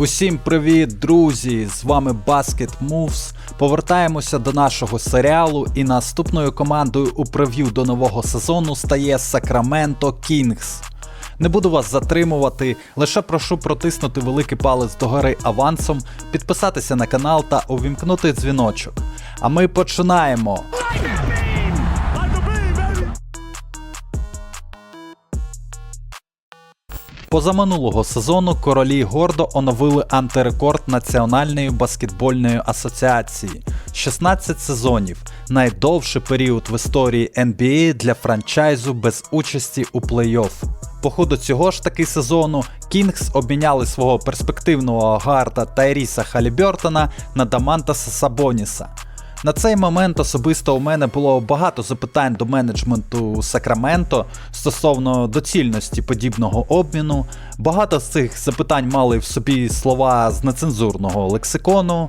Усім привіт, друзі! З вами Basket Moves. Повертаємося до нашого серіалу, і наступною командою у прев'ю до нового сезону стає Sacramento Kings. Не буду вас затримувати, лише прошу протиснути великий палець догори авансом, підписатися на канал та увімкнути дзвіночок. А ми починаємо! Позаминулого сезону королі гордо оновили антирекорд Національної баскетбольної асоціації 16 сезонів, найдовший період в історії NBA для франчайзу без участі у плей-офф. По ходу цього ж таки сезону Кінгс обміняли свого перспективного гарда Тайріса Халібертона на Дамантаса Сабоніса. На цей момент особисто у мене було багато запитань до менеджменту Сакраменто стосовно доцільності подібного обміну. Багато з цих запитань мали в собі слова з нецензурного лексикону.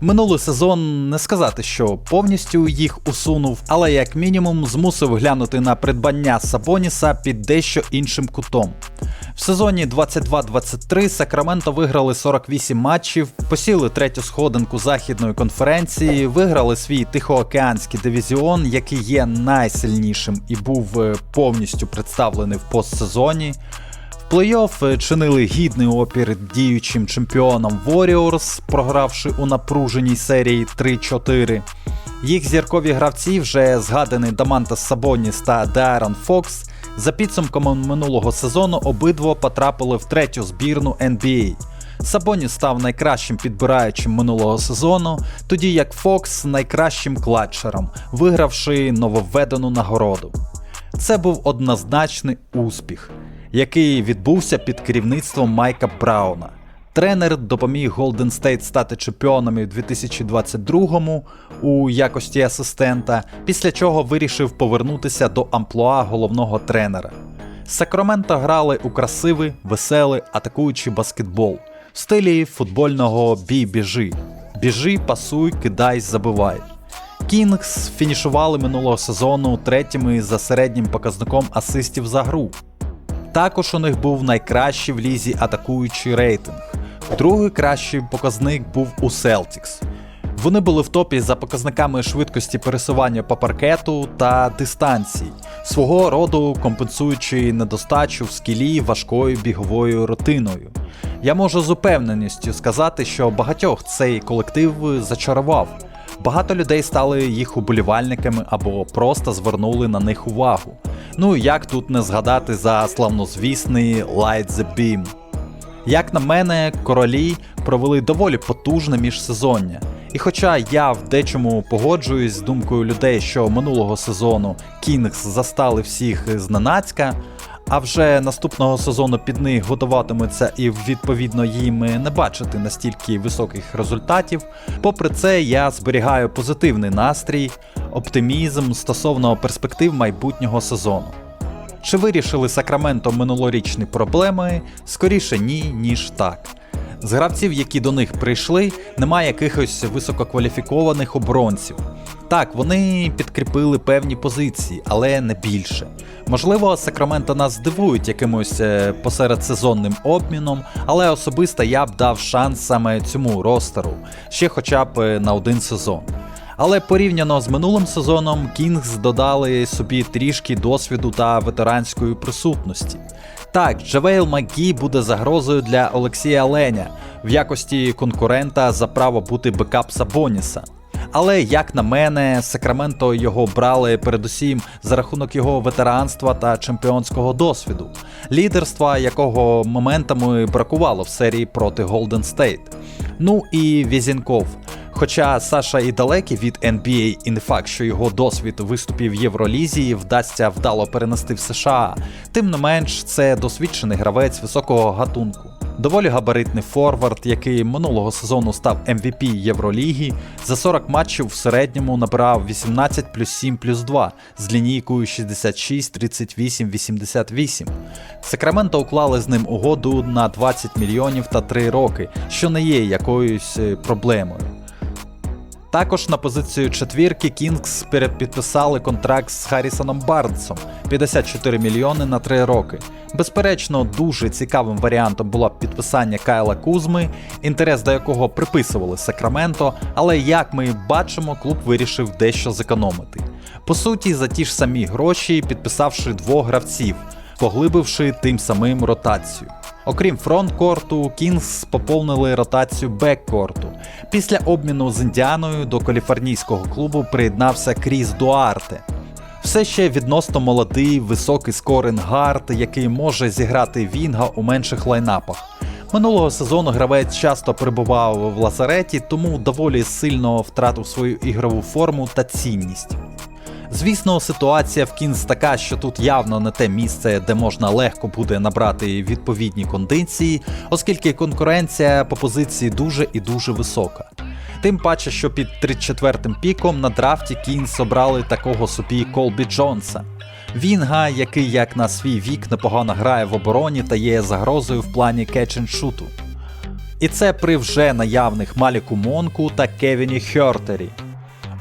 Минулий сезон не сказати, що повністю їх усунув, але як мінімум змусив глянути на придбання Сабоніса під дещо іншим кутом. В сезоні 22-23 Сакраменто виграли 48 матчів, посіли третю сходинку західної конференції, виграли свій Тихоокеанський дивізіон, який є найсильнішим і був е, повністю представлений в постсезоні. В плей-офф е, чинили гідний опір діючим чемпіонам Warriors, програвши у напруженій серії 3-4. Їх зіркові гравці, вже згаданий Дамантас Сабоніс та Деарон Фокс, за підсумком минулого сезону обидва потрапили в третю збірну NBA. Сабоні став найкращим підбираючим минулого сезону, тоді як Фокс найкращим кладчером, вигравши нововведену нагороду. Це був однозначний успіх, який відбувся під керівництвом Майка Брауна. Тренер допоміг Golden State стати чемпіонами у 2022-му у якості асистента, після чого вирішив повернутися до амплуа головного тренера. Сакраменто грали у красивий, веселий, атакуючий баскетбол в стилі футбольного бій-біжи. Біжи, пасуй, кидай, забивай. Кінгс фінішували минулого сезону третіми за середнім показником асистів за гру. Також у них був найкращий в лізі атакуючий рейтинг. Другий кращий показник був у Celtics. Вони були в топі за показниками швидкості пересування по паркету та дистанції, свого роду компенсуючи недостачу в скілі важкою біговою рутиною. Я можу з упевненістю сказати, що багатьох цей колектив зачарував. Багато людей стали їх уболівальниками або просто звернули на них увагу. Ну як тут не згадати за славнозвісний Light the Beam. Як на мене, королі провели доволі потужне міжсезоння. І хоча я в дечому погоджуюсь з думкою людей, що минулого сезону Кінгс застали всіх зненацька, а вже наступного сезону під них готуватимуться і відповідно їм не бачити настільки високих результатів. Попри це, я зберігаю позитивний настрій, оптимізм стосовно перспектив майбутнього сезону. Чи вирішили Сакраменто минулорічні проблеми? Скоріше ні, ніж так. З гравців, які до них прийшли, немає якихось висококваліфікованих оборонців. Так, вони підкріпили певні позиції, але не більше. Можливо, Сакраменто нас здивують якимось е, посередсезонним обміном, але особисто я б дав шанс саме цьому ростеру, ще хоча б е, на один сезон. Але порівняно з минулим сезоном, Кінгс додали собі трішки досвіду та ветеранської присутності. Так, Джавейл Макі буде загрозою для Олексія Леня в якості конкурента за право бути бекап Сабоніса. Але, як на мене, Сакраменто його брали передусім за рахунок його ветеранства та чемпіонського досвіду, лідерства якого моментами бракувало в серії проти Golden State. Ну і Візінков. Хоча Саша і далекий від NBA і не факт, що його досвід виступів в Євролізі вдасться вдало перенести в США, тим не менш це досвідчений гравець високого гатунку. Доволі габаритний форвард, який минулого сезону став MVP Євроліги, за 40 матчів в середньому набирав 18 плюс 7 плюс 2 з лінійкою 66, 38, 88. Сакраменто уклали з ним угоду на 20 мільйонів та 3 роки, що не є якоюсь е, проблемою. Також на позицію четвірки Кінгс перепідписали контракт з Харрісоном Барнсом 54 мільйони на 3 роки. Безперечно, дуже цікавим варіантом було б підписання Кайла Кузми, інтерес до якого приписували Сакраменто, але як ми бачимо, клуб вирішив дещо зекономити. По суті, за ті ж самі гроші, підписавши двох гравців, поглибивши тим самим ротацію. Окрім фронткорту, Кінгс поповнили ротацію беккорту. Після обміну з Індіаною до каліфорнійського клубу приєднався Кріс Дуарте. Все ще відносно молодий, високий скоринг гард, який може зіграти Вінга у менших лайнапах. Минулого сезону гравець часто перебував в лазареті, тому доволі сильно втратив свою ігрову форму та цінність. Звісно, ситуація в Кінз така, що тут явно не те місце, де можна легко буде набрати відповідні кондиції, оскільки конкуренція по позиції дуже і дуже висока. Тим паче, що під 34-м піком на драфті Кінс обрали такого собі Колбі Джонса. Вінга, який як на свій вік непогано грає в обороні та є загрозою в плані кетч-н-шуту. І це при вже наявних Маліку Монку та Кевіні Хьортері.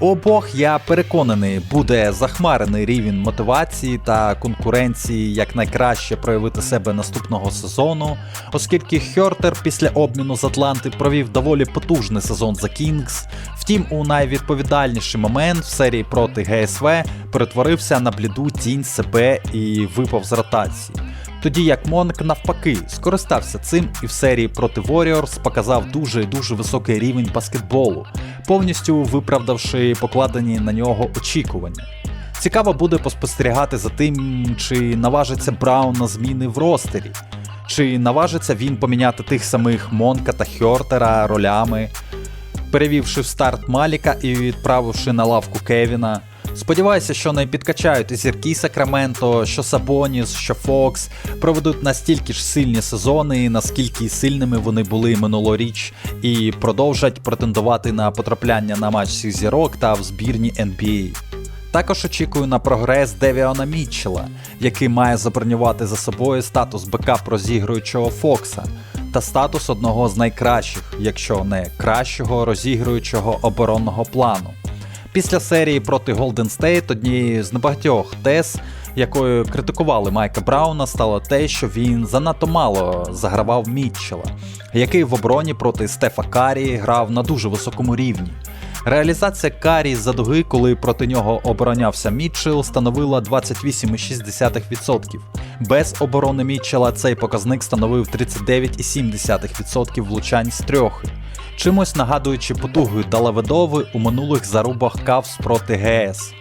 Обох я переконаний, буде захмарений рівень мотивації та конкуренції як найкраще проявити себе наступного сезону, оскільки Хьортер після обміну з Атланти провів доволі потужний сезон за Кінгс. Втім, у найвідповідальніший момент в серії проти ГСВ перетворився на бліду тінь себе і випав з ротації. Тоді як Монк навпаки скористався цим і в серії проти Warriors показав дуже і дуже високий рівень баскетболу, повністю виправдавши покладені на нього очікування. Цікаво буде поспостерігати за тим, чи наважиться Браун на зміни в ростері, чи наважиться він поміняти тих самих Монка та Хьортера ролями, перевівши в старт Маліка і відправивши на лавку Кевіна. Сподіваюся, що не підкачають зірки Сакраменто, що Сабоніс, що Фокс проведуть настільки ж сильні сезони, наскільки сильними вони були минулоріч, і продовжать претендувати на потрапляння на матч всіх зірок та в збірні NBA. Також очікую на прогрес Девіона Мітчела, який має забронювати за собою статус бекап розігруючого Фокса та статус одного з найкращих, якщо не кращого розігруючого оборонного плану. Після серії проти Golden State однією з небагатьох тез, якою критикували Майка Брауна, стало те, що він занадто мало загравав Мітчела, який в обороні проти Стефа Карі грав на дуже високому рівні. Реалізація Карі з-за дуги, коли проти нього оборонявся Мітчел, становила 28,6%. Без оборони Мітчела цей показник становив 39,7% влучань з трьох чимось нагадуючи потугою Далаведови у минулих зарубах Кавс проти ГС.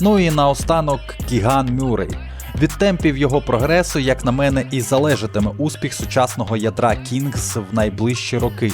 Ну і наостанок Кіган Мюррей. Від темпів його прогресу, як на мене, і залежатиме успіх сучасного ядра Кінгс в найближчі роки.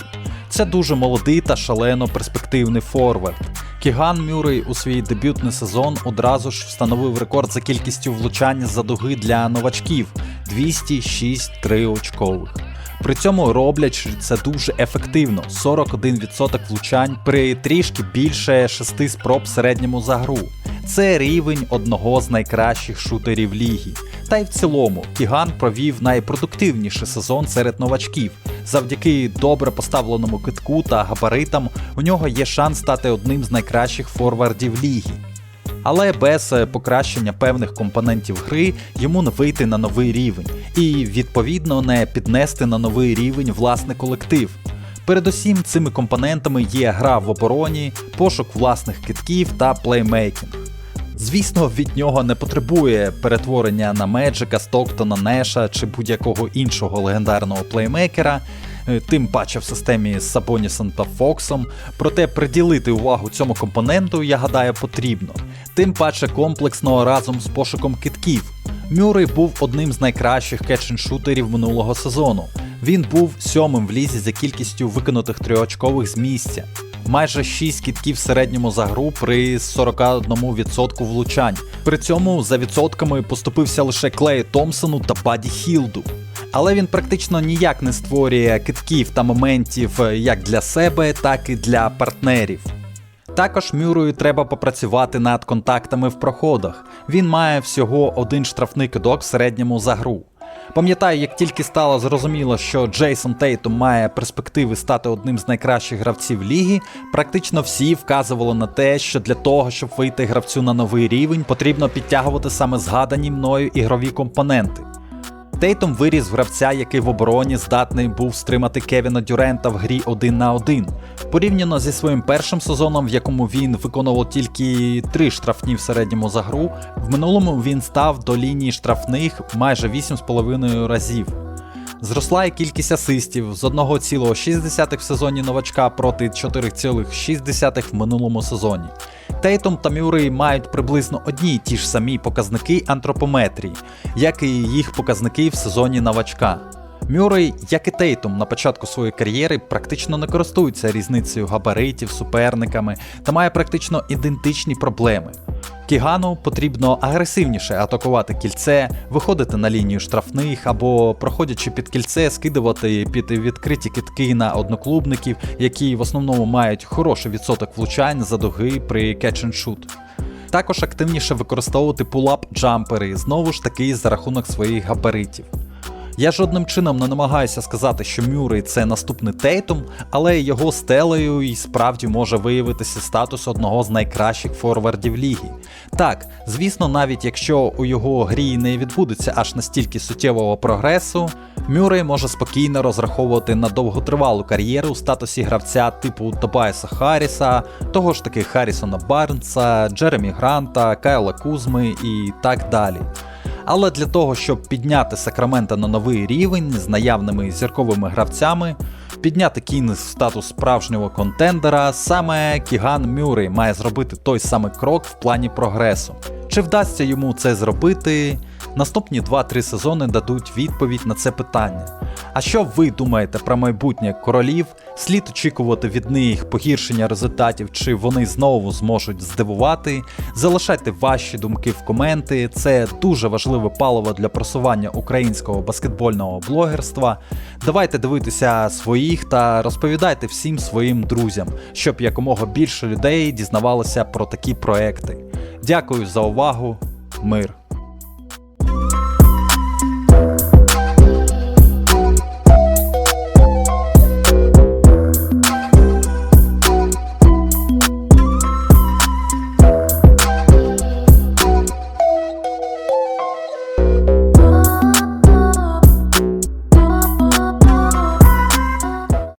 Це дуже молодий та шалено перспективний форвард. Кіган Мюррей у свій дебютний сезон одразу ж встановив рекорд за кількістю влучань за дуги для новачків 206 триочкових. При цьому роблять це дуже ефективно: 41% влучань при трішки більше 6 спроб середньому за гру. Це рівень одного з найкращих шутерів ліги. Та й в цілому Кіган провів найпродуктивніший сезон серед новачків. Завдяки добре поставленому китку та габаритам у нього є шанс стати одним з найкращих форвардів ліги. Але без покращення певних компонентів гри йому не вийти на новий рівень і, відповідно, не піднести на новий рівень власний колектив. Передусім, цими компонентами є гра в обороні, пошук власних китків та плеймейкінг. Звісно, від нього не потребує перетворення на Меджика, Стоктона, Неша чи будь-якого іншого легендарного плеймейкера, е, тим паче в системі з Сабонісом та Фоксом. Проте приділити увагу цьому компоненту, я гадаю, потрібно. Тим паче комплексно разом з пошуком китків. Мюррей був одним з найкращих кетчен-шутерів минулого сезону. Він був сьомим в лізі за кількістю виконутих триочкових з місця. Майже 6 кітків в середньому за гру при 41% влучань. При цьому за відсотками поступився лише Клею Томпсону та Баді Хілду. Але він практично ніяк не створює китків та моментів як для себе, так і для партнерів. Також Мюрою треба попрацювати над контактами в проходах. Він має всього один штрафний кидок в середньому за гру. Пам'ятаю, як тільки стало зрозуміло, що Джейсон Тейтум має перспективи стати одним з найкращих гравців ліги, практично всі вказували на те, що для того, щоб вийти гравцю на новий рівень, потрібно підтягувати саме згадані мною ігрові компоненти. Тейтум виріс гравця, який в обороні здатний був стримати Кевіна Дюрента в грі один на один. Порівняно зі своїм першим сезоном, в якому він виконував тільки три штрафні в середньому за гру, в минулому він став до лінії штрафних майже 8,5 разів. Зросла і кількість асистів з 1,6 в сезоні новачка проти 4,6 в минулому сезоні. Тейтум та Мюррей мають приблизно одні й ті ж самі показники антропометрії, як і їх показники в сезоні новачка. Мюррей, як і Тейтум на початку своєї кар'єри, практично не користується різницею габаритів, суперниками та має практично ідентичні проблеми. Кігану потрібно агресивніше атакувати кільце, виходити на лінію штрафних або, проходячи під кільце, скидувати під відкриті китки на одноклубників, які в основному мають хороший відсоток влучань за дуги при shoot. Також активніше використовувати пулап джампери, знову ж таки за рахунок своїх габаритів. Я жодним чином не намагаюся сказати, що Мюррей це наступний Тейтум, але його стелею і справді може виявитися статус одного з найкращих форвардів ліги. Так, звісно, навіть якщо у його грі не відбудеться аж настільки суттєвого прогресу, Мюррей може спокійно розраховувати на довготривалу кар'єру у статусі гравця типу Тобайса Харріса, того ж таки Харрісона Барнса, Джеремі Гранта, Кайла Кузми і так далі. Але для того, щоб підняти Сакрамента на новий рівень з наявними зірковими гравцями, підняти Кінес в статус справжнього контендера, саме Кіган Мюррей має зробити той самий крок в плані прогресу. Чи вдасться йому це зробити? Наступні 2-3 сезони дадуть відповідь на це питання. А що ви думаєте про майбутнє королів? Слід очікувати від них погіршення результатів, чи вони знову зможуть здивувати? Залишайте ваші думки в коменти. Це дуже важливе паливо для просування українського баскетбольного блогерства. Давайте дивитися своїх та розповідайте всім своїм друзям, щоб якомога більше людей дізнавалося про такі проекти. Дякую за увагу, мир!